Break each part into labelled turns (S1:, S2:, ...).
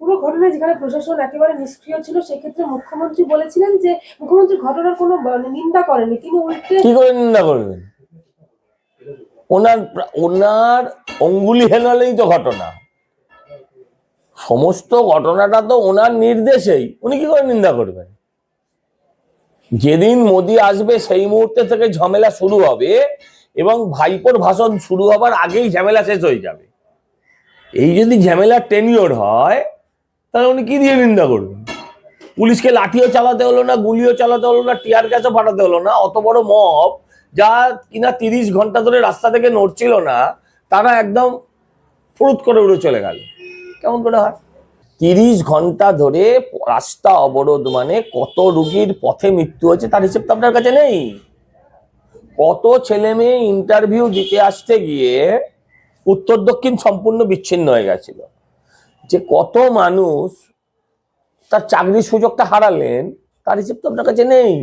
S1: পুরো ঘটনায় যেখানে প্রশাসন একেবারে নিষ্ক্রিয় ছিল, সেক্ষেত্রে মুখ্যমন্ত্রী বলেছিলেন যে মুখ্যমন্ত্রী ঘটনার কোনো মানে নিন্দা করেনি তিনি উল্টে
S2: কি করে নিন্দা করবেন? ওনার ওনার অঙ্গুলি হেলালেই তো ঘটনা। সমস্ত ঘটনাটা তো ওনার নির্দেশেই। উনি কি করে নিন্দা করবেন? যেদিন মোদি আসবে, সেই মুহূর্তে থেকে ঝামেলা শুরু হবে এবং ভাইপোর ভাষণ শুরু হবার আগেই ঝামেলা শেষ হয়ে যাবে। এই যদি ঝামেলা টেনিওর হয় তাহলে উনি কি দিয়ে নিন্দা করবেন? পুলিশকে লাঠিও চালাতে হলো না, গুলিও চালাতে হলো না, টিয়ার গ্যাসও পাঠাতে হলো না, অত বড় মব যা কিনা তিরিশ ঘণ্টা ধরে রাস্তা থেকে নড়ছিল না, তারা একদম ফুরুত করে উড়ে চলে গেল। কেমন করে হয়? তিরিশ ঘণ্টা ধরে রাস্তা অবরোধ মানে কত রুগীর পথে মৃত্যু হয়েছে তার হিসেব তো আপনার কাছে নেই। কত ছেলে মেয়ে ইন্টারভিউ দিতে আসতে গিয়ে উত্তর দক্ষিণ সম্পূর্ণ বিচ্ছিন্ন হয়ে গেছিল। যে কত মানুষ তার চাকরির সুযোগটা হারালেন তার হিসেব তো আপনার কাছে নেই।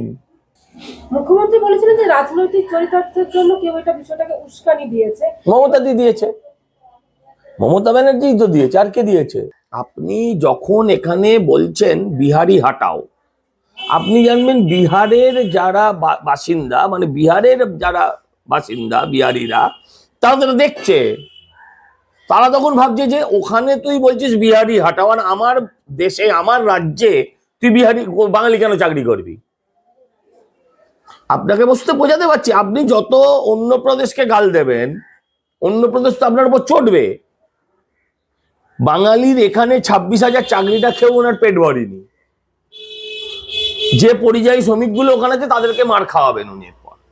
S1: মুখ্যমন্ত্রী বলেছিলেন যে রাজনৈতিক চরিতার্থের জন্য কেউ এটা বিষয়টাকে উস্কানি দিয়েছে।
S2: মমতা দি দিয়েছে। মমতা ব্যানার্জি তো দিয়েছে আর কে দিয়েছে? আপনি যখন এখানে বলছেন বিহারি হাটাও আপনি জানবেন বিহারের যারা বাসিন্দা মানে বিহারের যারা বাসিন্দা বিহারিরা তারা দেখছে। তারা তখন ভাবছে যে ওখানে তুই বলছিস বিহারি হাটাও আর আমার দেশে, আমার রাজ্যে তুই বিহারি, বাঙালি কেন চাকরি করবি? আপনাকে বসতে বোঝাতে পারছি, আপনি যত অন্য প্রদেশকে গাল দেবেন অন্য প্রদেশ তো আপনার উপর চটবে বাঙালির এখানে ছাব্বিশ হাজার চাকরিটা খেয়েও ওনার পেট ভরেনি। যে পরিযায়ী শ্রমিকগুলো ওখানে আছে, তাদেরকে মার খাওয়াবেন উনি।